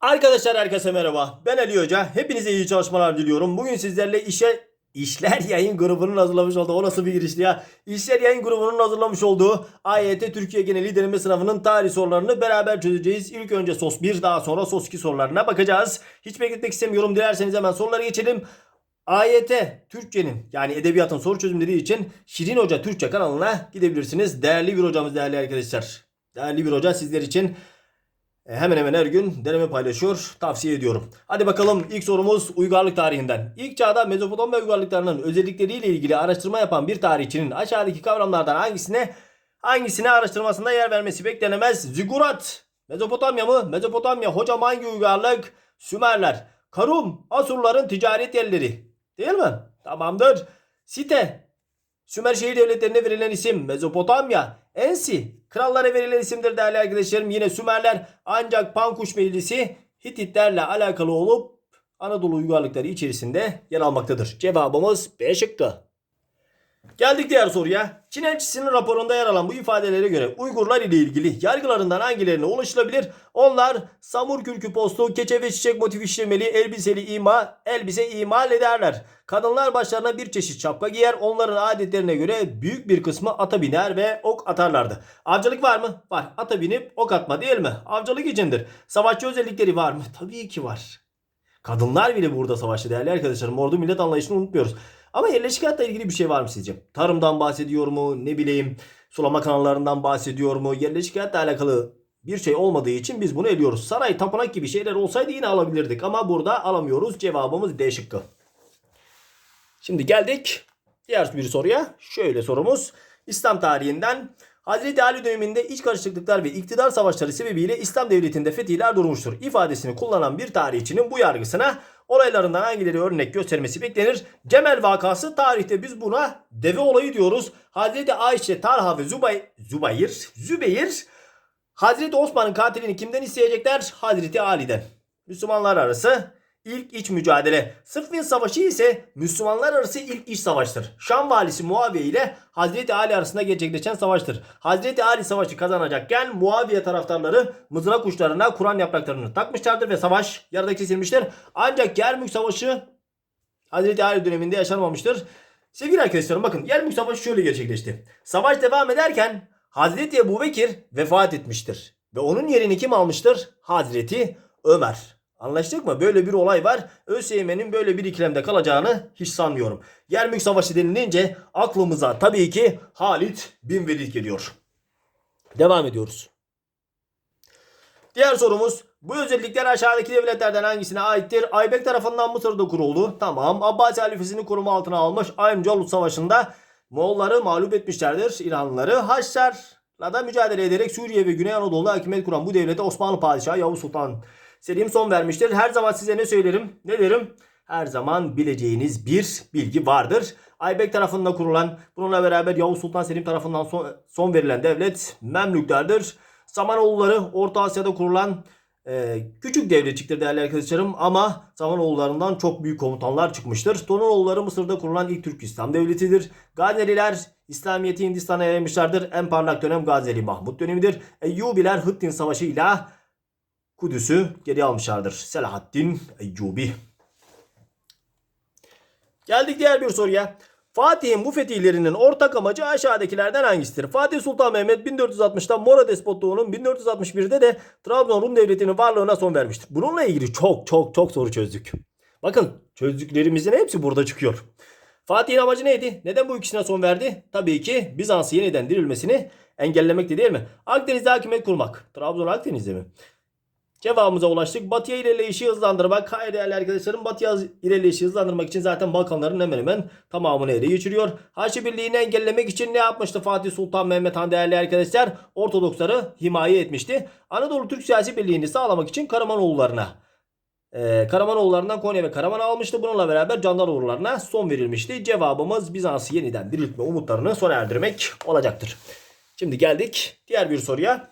Arkadaşlar herkese merhaba. Ben Ali Hoca. Hepinize iyi çalışmalar diliyorum. Bugün sizlerle işe İşler Yayın Grubu'nun hazırlamış olduğu, o nasıl bir girişti ya? İşler Yayın Grubu'nun hazırlamış olduğu AYT Türkiye Geneli Deneme Sınavı'nın tarih sorularını beraber çözeceğiz. İlk önce SOS 1 daha sonra SOS 2 sorularına bakacağız. Hiç bekletmek istemiyorum. Dilerseniz hemen sorulara geçelim. AYT Türkçenin yani edebiyatın soru çözümleri için Şirin Hoca Türkçe kanalına gidebilirsiniz. Değerli bir hocamız değerli arkadaşlar. Değerli bir hoca sizler için hemen hemen her gün deneme paylaşıyor. Tavsiye ediyorum. Hadi bakalım ilk sorumuz uygarlık tarihinden. İlk çağda Mezopotamya uygarlıklarının özellikleriyle ilgili araştırma yapan bir tarihçinin aşağıdaki kavramlardan hangisine hangisine araştırmasında yer vermesi beklenemez? Zigurat. Mezopotamya mı? Mezopotamya hocam hangi uygarlık? Sümerler. Karum. Asurların ticaret yerleri. Değil mi? Tamamdır. Site. Sümer şehir devletlerine verilen isim Mezopotamya. Ensi. Krallara verilen isimdir değerli arkadaşlarım. Yine Sümerler ancak Pankuş Meclisi Hititlerle alakalı olup Anadolu uygarlıkları içerisinde yer almaktadır. Cevabımız B şıkkı. Geldik diğer soruya. Çin elçisinin raporunda yer alan bu ifadelere göre Uygurlar ile ilgili yargılarından hangilerine ulaşılabilir? Onlar samur kürkü postu, keçe ve çiçek motif işlemeli, elbiseli ima, elbise imal ederler. Kadınlar başlarına bir çeşit şapka giyer. Onların adetlerine göre büyük bir kısmı ata biner ve ok atarlardı. Avcılık var mı? Var. Ata binip ok atma değil mi? Avcılık içindir. Savaşçı özellikleri var mı? Tabii ki var. Kadınlar bile burada savaştı değerli arkadaşlarım. Ordu millet anlayışını unutmuyoruz. Ama yerleşik hayatla ilgili bir şey var mı sizce? Tarımdan bahsediyor mu? Ne bileyim sulama kanallarından bahsediyor mu? Yerleşik hayatla alakalı bir şey olmadığı için biz bunu eliyoruz. Saray, tapınak gibi şeyler olsaydı yine alabilirdik. Ama burada alamıyoruz. Cevabımız D şıkkı. Şimdi geldik diğer bir soruya. Şöyle sorumuz. İslam tarihinden Hazreti Ali döneminde iç karışıklıklar ve iktidar savaşları sebebiyle İslam devletinde fetihler durmuştur. ifadesini kullanan bir tarihçinin bu yargısına olaylarından hangileri örnek göstermesi beklenir? Cemel vakası tarihte biz buna deve olayı diyoruz. Hazreti Ayşe, Talha ve Zubay, Zubayr, Zübeyir Hazreti Osman'ın katilini kimden isteyecekler? Hazreti Ali'den. Müslümanlar arası ilk iç mücadele. Sıffin Savaşı ise Müslümanlar arası ilk iç savaştır. Şam valisi Muaviye ile Hazreti Ali arasında gerçekleşen savaştır. Hazreti Ali savaşı kazanacakken Muaviye taraftarları mızrak uçlarına Kur'an yapraklarını takmışlardır ve savaş yarıda kesilmiştir. Ancak Yermük Savaşı Hazreti Ali döneminde yaşanmamıştır. Sevgili arkadaşlarım bakın Yermük Savaşı şöyle gerçekleşti. Savaş devam ederken Hazreti Ebu Bekir vefat etmiştir. Ve onun yerini kim almıştır? Hazreti Ömer. Anlaştık mı? Böyle bir olay var. ÖSYM'nin böyle bir ikilemde kalacağını hiç sanmıyorum. Yermük Savaşı denilince aklımıza tabii ki Halit bin Velid geliyor. Devam ediyoruz. Diğer sorumuz bu özellikler aşağıdaki devletlerden hangisine aittir? Aybek tarafından Mısır'da kuruldu. Tamam. Abbasi halifesini koruma altına almış. Aymcalut Savaşı'nda Moğolları mağlup etmişlerdir. İranlıları Haçlarla da mücadele ederek Suriye ve Güney Anadolu'da hakimiyet kuran bu devlete Osmanlı Padişahı Yavuz Sultan Selim son vermiştir. Her zaman size ne söylerim? Ne derim? Her zaman bileceğiniz bir bilgi vardır. Aybek tarafından kurulan, bununla beraber Yavuz Sultan Selim tarafından son, son verilen devlet Memlüklerdir. Samanoğulları Orta Asya'da kurulan e, küçük devletçiktir değerli arkadaşlarım ama Samanoğullarından çok büyük komutanlar çıkmıştır. Tonoğulları Mısır'da kurulan ilk Türk İslam devletidir. Gazneliler İslamiyet'i Hindistan'a yaymışlardır. En parlak dönem Gazneli Mahmut dönemidir. Eyyubiler Hıttin Savaşı ile Kudüs'ü geri almışlardır. Selahaddin Eyyubi. Geldik diğer bir soruya. Fatih'in bu fetihlerinin ortak amacı aşağıdakilerden hangisidir? Fatih Sultan Mehmet 1460'da Mora despotluğunun 1461'de de Trabzon Rum Devleti'nin varlığına son vermiştir. Bununla ilgili çok çok çok soru çözdük. Bakın çözdüklerimizin hepsi burada çıkıyor. Fatih'in amacı neydi? Neden bu ikisine son verdi? Tabii ki Bizans'ı yeniden dirilmesini engellemekti değil mi? Akdeniz'de hakimiyet kurmak. Trabzon Akdeniz'de mi? Cevabımıza ulaştık. Batıya ilerleyişi hızlandırmak. Hayır değerli arkadaşlarım batıya ilerleyişi hızlandırmak için zaten Balkanların hemen hemen tamamını ele geçiriyor. Haçlı Birliği'ni engellemek için ne yapmıştı Fatih Sultan Mehmet Han değerli arkadaşlar? Ortodoksları himaye etmişti. Anadolu Türk siyasi birliğini sağlamak için Karamanoğullarına ee, Karamanoğullarından Konya ve Karaman almıştı. Bununla beraber Candaloğullarına son verilmişti. Cevabımız Bizans'ı yeniden diriltme umutlarını sona erdirmek olacaktır. Şimdi geldik diğer bir soruya.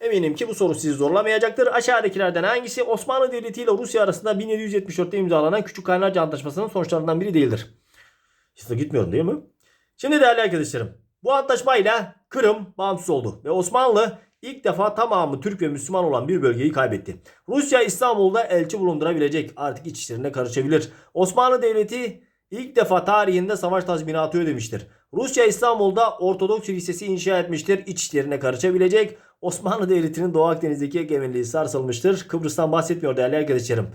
Eminim ki bu soru sizi zorlamayacaktır. Aşağıdakilerden hangisi Osmanlı Devleti ile Rusya arasında 1774'te imzalanan Küçük Kaynarca Antlaşması'nın sonuçlarından biri değildir? Size gitmiyorum değil mi? Şimdi değerli arkadaşlarım bu antlaşmayla Kırım bağımsız oldu ve Osmanlı ilk defa tamamı Türk ve Müslüman olan bir bölgeyi kaybetti. Rusya İstanbul'da elçi bulundurabilecek. Artık iç işlerine karışabilir. Osmanlı Devleti ilk defa tarihinde savaş tazminatı ödemiştir. Rusya İstanbul'da Ortodoks Lisesi inşa etmiştir. İç işlerine karışabilecek. Osmanlı Devleti'nin Doğu Akdeniz'deki egemenliği sarsılmıştır. Kıbrıs'tan bahsetmiyor değerli arkadaşlarım.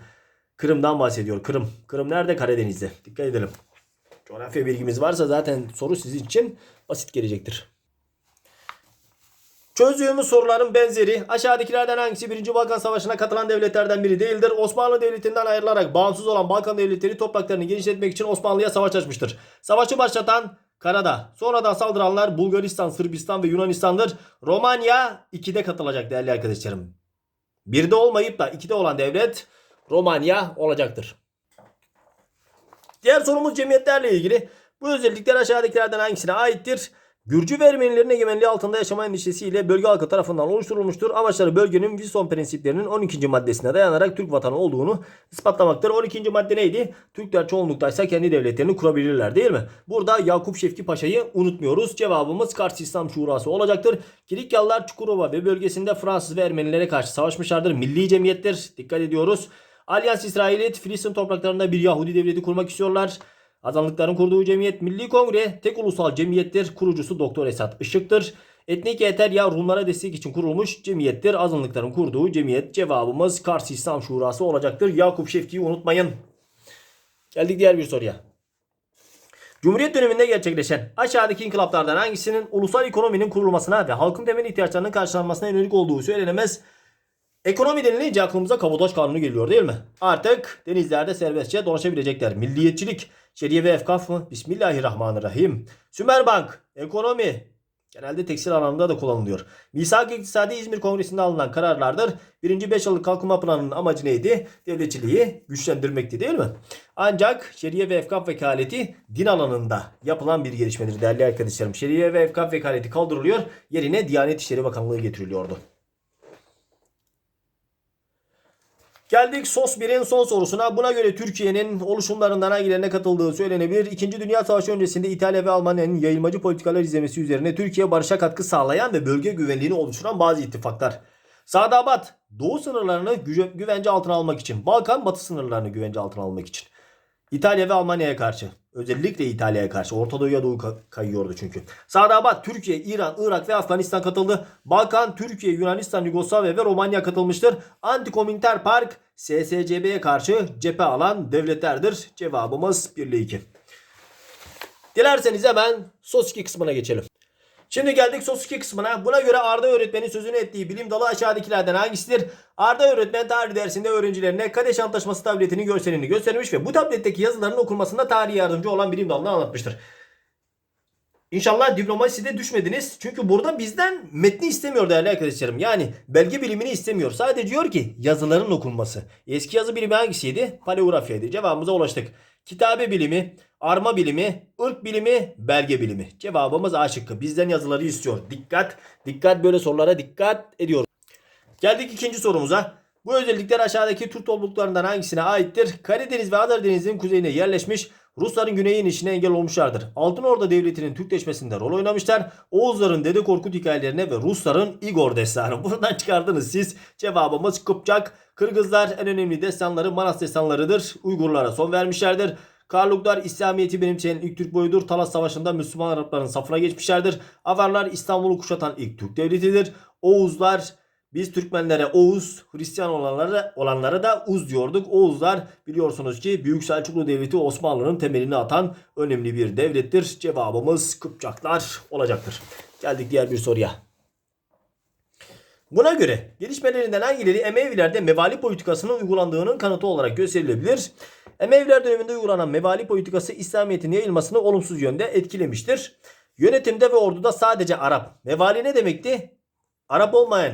Kırım'dan bahsediyor. Kırım. Kırım nerede? Karadeniz'de. Dikkat edelim. Coğrafya bilgimiz varsa zaten soru sizin için basit gelecektir. Çözdüğümüz soruların benzeri aşağıdakilerden hangisi 1. Balkan Savaşı'na katılan devletlerden biri değildir? Osmanlı Devleti'nden ayrılarak bağımsız olan Balkan devletleri topraklarını genişletmek için Osmanlı'ya savaş açmıştır. Savaşı başlatan Karada. Sonradan saldıranlar Bulgaristan, Sırbistan ve Yunanistan'dır. Romanya 2'de katılacak değerli arkadaşlarım. 1'de olmayıp da 2'de olan devlet Romanya olacaktır. Diğer sorumuz cemiyetlerle ilgili. Bu özellikler aşağıdakilerden hangisine aittir? Gürcü ve Ermenilerin egemenliği altında yaşama endişesiyle bölge halkı tarafından oluşturulmuştur. Amaçları bölgenin Wilson prensiplerinin 12. maddesine dayanarak Türk vatanı olduğunu ispatlamaktır. 12. madde neydi? Türkler çoğunluktaysa kendi devletlerini kurabilirler değil mi? Burada Yakup Şevki Paşa'yı unutmuyoruz. Cevabımız Kars İslam Şurası olacaktır. Kilikyalılar Çukurova ve bölgesinde Fransız ve Ermenilere karşı savaşmışlardır. Milli cemiyettir. Dikkat ediyoruz. Alyans İsrailiyet Filistin topraklarında bir Yahudi devleti kurmak istiyorlar. Azanlıkların kurduğu cemiyet Milli Kongre tek ulusal cemiyettir. Kurucusu Doktor Esat Işık'tır. Etnik yeter ya Rumlara destek için kurulmuş cemiyettir. Azınlıkların kurduğu cemiyet cevabımız Kars İslam Şurası olacaktır. Yakup Şevki'yi unutmayın. Geldik diğer bir soruya. Cumhuriyet döneminde gerçekleşen aşağıdaki inkılaplardan hangisinin ulusal ekonominin kurulmasına ve halkın temel ihtiyaçlarının karşılanmasına yönelik olduğu söylenemez. Ekonomi denilince aklımıza kabataş kanunu geliyor değil mi? Artık denizlerde serbestçe dolaşabilecekler. Milliyetçilik, şeriye ve efkaf mı? Bismillahirrahmanirrahim. Sümerbank, ekonomi. Genelde tekstil alanında da kullanılıyor. Misak İktisadi İzmir Kongresi'nde alınan kararlardır. Birinci 5 yıllık kalkınma planının amacı neydi? Devletçiliği güçlendirmekti değil mi? Ancak şeriye ve efkaf vekaleti din alanında yapılan bir gelişmedir değerli arkadaşlarım. Şeriye ve efkaf vekaleti kaldırılıyor. Yerine Diyanet İşleri Bakanlığı getiriliyordu. Geldik SOS 1'in son sorusuna. Buna göre Türkiye'nin oluşumlarından hangilerine katıldığı söylenebilir. İkinci Dünya Savaşı öncesinde İtalya ve Almanya'nın yayılmacı politikalar izlemesi üzerine Türkiye barışa katkı sağlayan ve bölge güvenliğini oluşturan bazı ittifaklar. Sadabat, Doğu sınırlarını güvence altına almak için. Balkan, Batı sınırlarını güvence altına almak için. İtalya ve Almanya'ya karşı. Özellikle İtalya'ya karşı. Orta Doğu'ya doğru ka- kayıyordu çünkü. Sadabat, Türkiye, İran, Irak ve Afganistan katıldı. Balkan, Türkiye, Yunanistan, Yugoslavya ve Romanya katılmıştır. Antikomünter Park, SSCB'ye karşı cephe alan devletlerdir. Cevabımız 1 ile 2. Dilerseniz hemen sos 2 kısmına geçelim. Şimdi geldik sos 2 kısmına. Buna göre Arda öğretmenin sözünü ettiği bilim dalı aşağıdakilerden hangisidir? Arda öğretmen tarih dersinde öğrencilerine Kadeş Antlaşması tabletinin görselini göstermiş ve bu tabletteki yazıların okunmasında tarihi yardımcı olan bilim dalını anlatmıştır. İnşallah diplomaside düşmediniz. Çünkü burada bizden metni istemiyor değerli arkadaşlarım. Yani belge bilimini istemiyor. Sadece diyor ki yazıların okunması. Eski yazı bilimi hangisiydi? Paleografyaydı. Cevabımıza ulaştık. Kitabe bilimi, arma bilimi, ırk bilimi, belge bilimi. Cevabımız A şıkkı. Bizden yazıları istiyor. Dikkat, dikkat böyle sorulara dikkat ediyoruz. Geldik ikinci sorumuza. Bu özellikler aşağıdaki Türk topluluklarından hangisine aittir? Karadeniz ve Adanadeniz'in kuzeyine yerleşmiş, Rusların güneye inişine engel olmuşlardır. Altın Orda Devleti'nin Türkleşmesinde rol oynamışlar. Oğuzların Dede Korkut hikayelerine ve Rusların Igor destanı. Buradan çıkardınız siz. Cevabımız Kıpçak. Kırgızlar en önemli destanları Manas destanlarıdır. Uygurlara son vermişlerdir. Karluklar İslamiyet'i benimseyen ilk Türk boyudur. Talas Savaşı'nda Müslüman Arapların safına geçmişlerdir. Avarlar İstanbul'u kuşatan ilk Türk devletidir. Oğuzlar biz Türkmenlere Oğuz, Hristiyan olanlara, olanlara da Uz diyorduk. Oğuzlar biliyorsunuz ki Büyük Selçuklu Devleti Osmanlı'nın temelini atan önemli bir devlettir. Cevabımız Kıpçaklar olacaktır. Geldik diğer bir soruya. Buna göre gelişmelerinden hangileri Emevilerde mevali politikasının uygulandığının kanıtı olarak gösterilebilir? Emeviler döneminde uygulanan mevali politikası İslamiyet'in yayılmasını olumsuz yönde etkilemiştir. Yönetimde ve orduda sadece Arap. Mevali ne demekti? Arap olmayan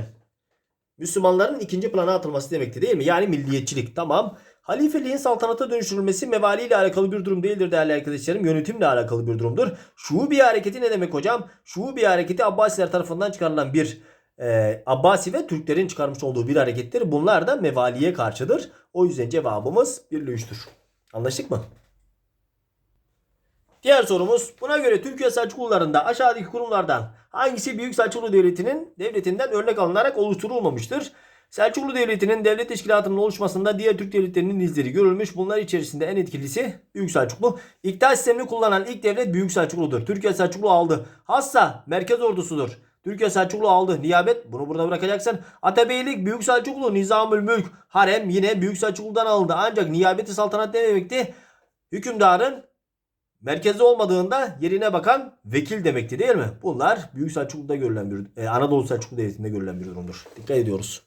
Müslümanların ikinci plana atılması demekti değil mi? Yani milliyetçilik tamam. Halifeliğin saltanata dönüştürülmesi mevali ile alakalı bir durum değildir değerli arkadaşlarım. Yönetimle alakalı bir durumdur. Şuubi hareketi ne demek hocam? Şuubi hareketi Abbasiler tarafından çıkarılan bir e, Abbasi ve Türklerin çıkarmış olduğu bir harekettir. Bunlar da mevaliye karşıdır. O yüzden cevabımız 1 ile 3'tür. Anlaştık mı? Diğer sorumuz buna göre Türkiye Selçuklularında aşağıdaki kurumlardan hangisi Büyük Selçuklu Devleti'nin devletinden örnek alınarak oluşturulmamıştır? Selçuklu Devleti'nin devlet teşkilatının oluşmasında diğer Türk devletlerinin izleri görülmüş. Bunlar içerisinde en etkilisi Büyük Selçuklu. İktidar sistemini kullanan ilk devlet Büyük Selçuklu'dur. Türkiye Selçuklu aldı. Hassa merkez ordusudur. Türkiye Selçuklu aldı. Niyabet bunu burada bırakacaksın. Atabeylik Büyük Selçuklu, Nizamül Mülk, Harem yine Büyük Selçuklu'dan alındı. Ancak niyabeti saltanat ne demekti? Hükümdarın merkezde olmadığında yerine bakan vekil demekti değil mi? Bunlar Büyük Selçuklu'da görülen bir e, Anadolu Selçuklu Devleti'nde görülen bir durumdur. Dikkat ediyoruz.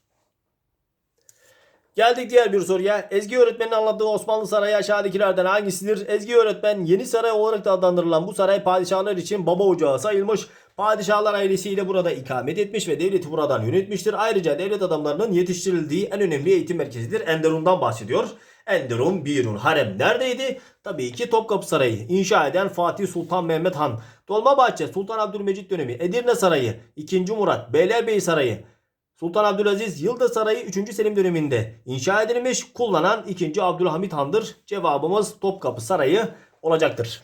Geldik diğer bir soruya. Ezgi öğretmenin anlattığı Osmanlı Sarayı aşağıdakilerden hangisidir? Ezgi öğretmen yeni saray olarak da adlandırılan bu saray padişahlar için baba ocağı sayılmış. Padişahlar ailesiyle burada ikamet etmiş ve devleti buradan yönetmiştir. Ayrıca devlet adamlarının yetiştirildiği en önemli eğitim merkezidir. Enderun'dan bahsediyor. Enderun, Birun, Harem neredeydi? Tabii ki Topkapı Sarayı. İnşa eden Fatih Sultan Mehmet Han. Dolmabahçe, Sultan Abdülmecit dönemi. Edirne Sarayı, 2. Murat, Beylerbeyi Sarayı. Sultan Abdülaziz Yıldız Sarayı 3. Selim döneminde inşa edilmiş. Kullanan 2. Abdülhamit Han'dır. Cevabımız Topkapı Sarayı olacaktır.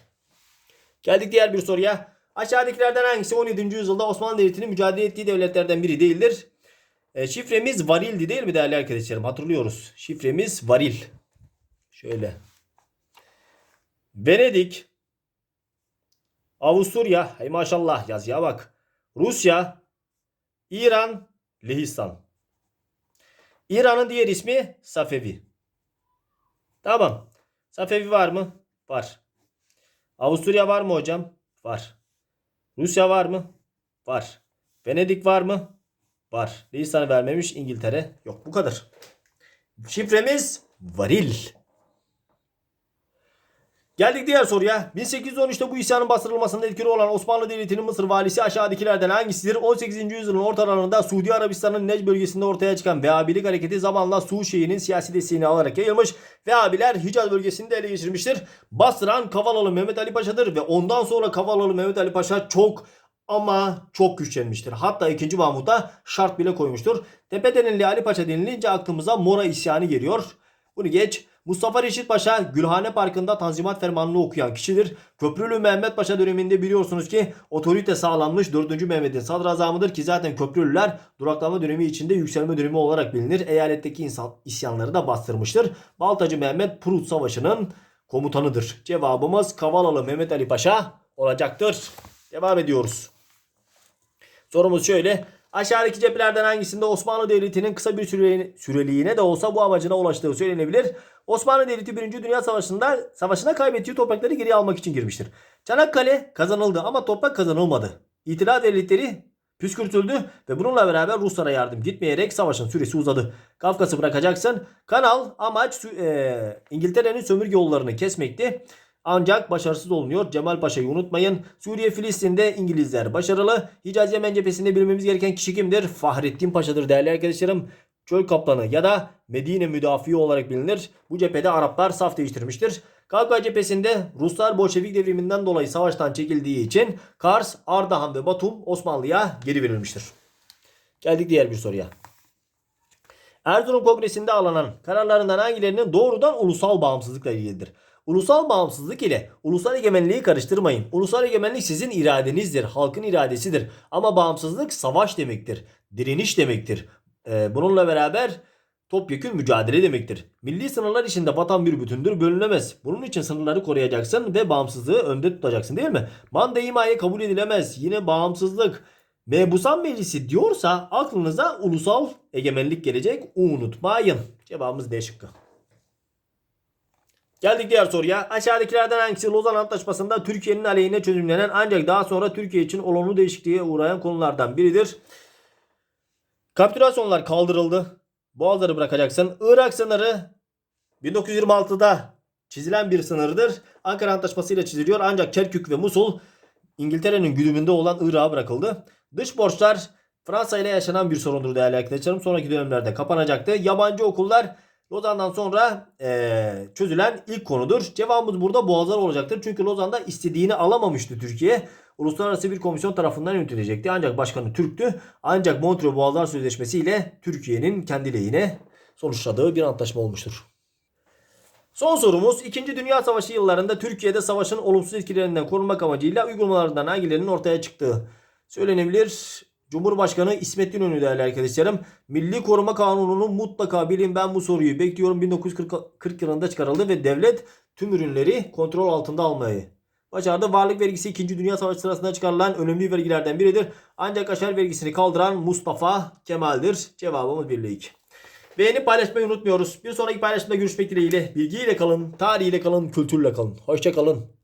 Geldik diğer bir soruya. Aşağıdakilerden hangisi 17. yüzyılda Osmanlı Devleti'nin mücadele ettiği devletlerden biri değildir? E, şifremiz varildi değil mi değerli arkadaşlarım? Hatırlıyoruz. Şifremiz varil. Şöyle. Venedik. Avusturya. Hey maşallah yazıya bak. Rusya. İran. Lehistan. İran'ın diğer ismi Safevi. Tamam. Safevi var mı? Var. Avusturya var mı hocam? Var. Rusya var mı? Var. Venedik var mı? Var. Lehistan'ı vermemiş İngiltere. Yok bu kadar. Şifremiz varil. Geldik diğer soruya. 1813'te bu isyanın bastırılmasında etkili olan Osmanlı Devleti'nin Mısır valisi aşağıdakilerden hangisidir? 18. yüzyılın ortalarında Suudi Arabistan'ın Necd bölgesinde ortaya çıkan Vehhabilik hareketi zamanla Su Şeyh'inin siyasi desteğini alarak yayılmış. Vehhabiler Hicaz bölgesini de ele geçirmiştir. Bastıran Kavalalı Mehmet Ali Paşa'dır ve ondan sonra Kavalalı Mehmet Ali Paşa çok ama çok güçlenmiştir. Hatta 2. Mahmut'a şart bile koymuştur. Tepedenilli Ali Paşa denilince aklımıza Mora isyanı geliyor. Bunu geç. Mustafa Reşit Paşa Gülhane Parkı'nda Tanzimat Fermanı'nı okuyan kişidir. Köprülü Mehmet Paşa döneminde biliyorsunuz ki otorite sağlanmış 4. Mehmet'in sadrazamıdır ki zaten Köprülüler duraklama dönemi içinde yükselme dönemi olarak bilinir. Eyaletteki insan, isyanları da bastırmıştır. Baltacı Mehmet Prut Savaşı'nın komutanıdır. Cevabımız Kavalalı Mehmet Ali Paşa olacaktır. Devam ediyoruz. Sorumuz şöyle. Aşağıdaki cephelerden hangisinde Osmanlı Devleti'nin kısa bir süreliğine, de olsa bu amacına ulaştığı söylenebilir? Osmanlı Devleti 1. Dünya Savaşı'nda savaşına kaybettiği toprakları geri almak için girmiştir. Çanakkale kazanıldı ama toprak kazanılmadı. İtilaf devletleri püskürtüldü ve bununla beraber Ruslara yardım gitmeyerek savaşın süresi uzadı. Kafkas'ı bırakacaksın. Kanal amaç e, İngiltere'nin sömürge yollarını kesmekti. Ancak başarısız olunuyor. Cemal Paşa'yı unutmayın. Suriye Filistin'de İngilizler başarılı. Hicaz Yemen cephesinde bilmemiz gereken kişi kimdir? Fahrettin Paşa'dır değerli arkadaşlarım. Çöl kaplanı ya da Medine müdafiği olarak bilinir. Bu cephede Araplar saf değiştirmiştir. Kavga cephesinde Ruslar Bolşevik devriminden dolayı savaştan çekildiği için Kars, Ardahan ve Batum Osmanlı'ya geri verilmiştir. Geldik diğer bir soruya. Erzurum Kongresi'nde alınan kararlarından hangilerinin doğrudan ulusal bağımsızlıkla ilgilidir? Ulusal bağımsızlık ile ulusal egemenliği karıştırmayın. Ulusal egemenlik sizin iradenizdir, halkın iradesidir. Ama bağımsızlık savaş demektir, direniş demektir. Ee, bununla beraber topyekün mücadele demektir. Milli sınırlar içinde vatan bir bütündür, bölünemez. Bunun için sınırları koruyacaksın ve bağımsızlığı önde tutacaksın değil mi? Manda himaye kabul edilemez. Yine bağımsızlık. Mebusan Meclisi diyorsa aklınıza ulusal egemenlik gelecek. Unutmayın. Cevabımız D şıkkı. Geldik diğer soruya. Aşağıdakilerden hangisi Lozan Antlaşması'nda Türkiye'nin aleyhine çözümlenen ancak daha sonra Türkiye için olumlu değişikliğe uğrayan konulardan biridir? Kapitülasyonlar kaldırıldı. Boğazları bırakacaksın. Irak sınırı 1926'da çizilen bir sınırdır. Ankara Antlaşması ile çiziliyor ancak Kerkük ve Musul İngiltere'nin güdümünde olan Irak'a bırakıldı. Dış borçlar Fransa ile yaşanan bir sorundur değerli arkadaşlarım. Sonraki dönemlerde kapanacaktı. Yabancı okullar Lozan'dan sonra eee, çözülen ilk konudur. Cevabımız burada Boğazlar olacaktır. Çünkü Lozan'da istediğini alamamıştı Türkiye. Uluslararası bir komisyon tarafından yönetilecekti. Ancak başkanı Türktü. Ancak Montreux Boğazlar Sözleşmesi ile Türkiye'nin kendi lehine sonuçladığı bir antlaşma olmuştur. Son sorumuz 2. Dünya Savaşı yıllarında Türkiye'de savaşın olumsuz etkilerinden korunmak amacıyla uygulamalarından hangilerinin ortaya çıktığı söylenebilir. Cumhurbaşkanı İsmet İnönü değerli arkadaşlarım. Milli Koruma Kanunu'nu mutlaka bilin ben bu soruyu bekliyorum. 1940 yılında çıkarıldı ve devlet tüm ürünleri kontrol altında almayı başardı. Varlık vergisi 2. Dünya Savaşı sırasında çıkarılan önemli vergilerden biridir. Ancak aşar vergisini kaldıran Mustafa Kemal'dir. Cevabımız birlik. Beğenip paylaşmayı unutmuyoruz. Bir sonraki paylaşımda görüşmek dileğiyle. Bilgiyle kalın, tarihiyle kalın, kültürle kalın. Hoşça kalın.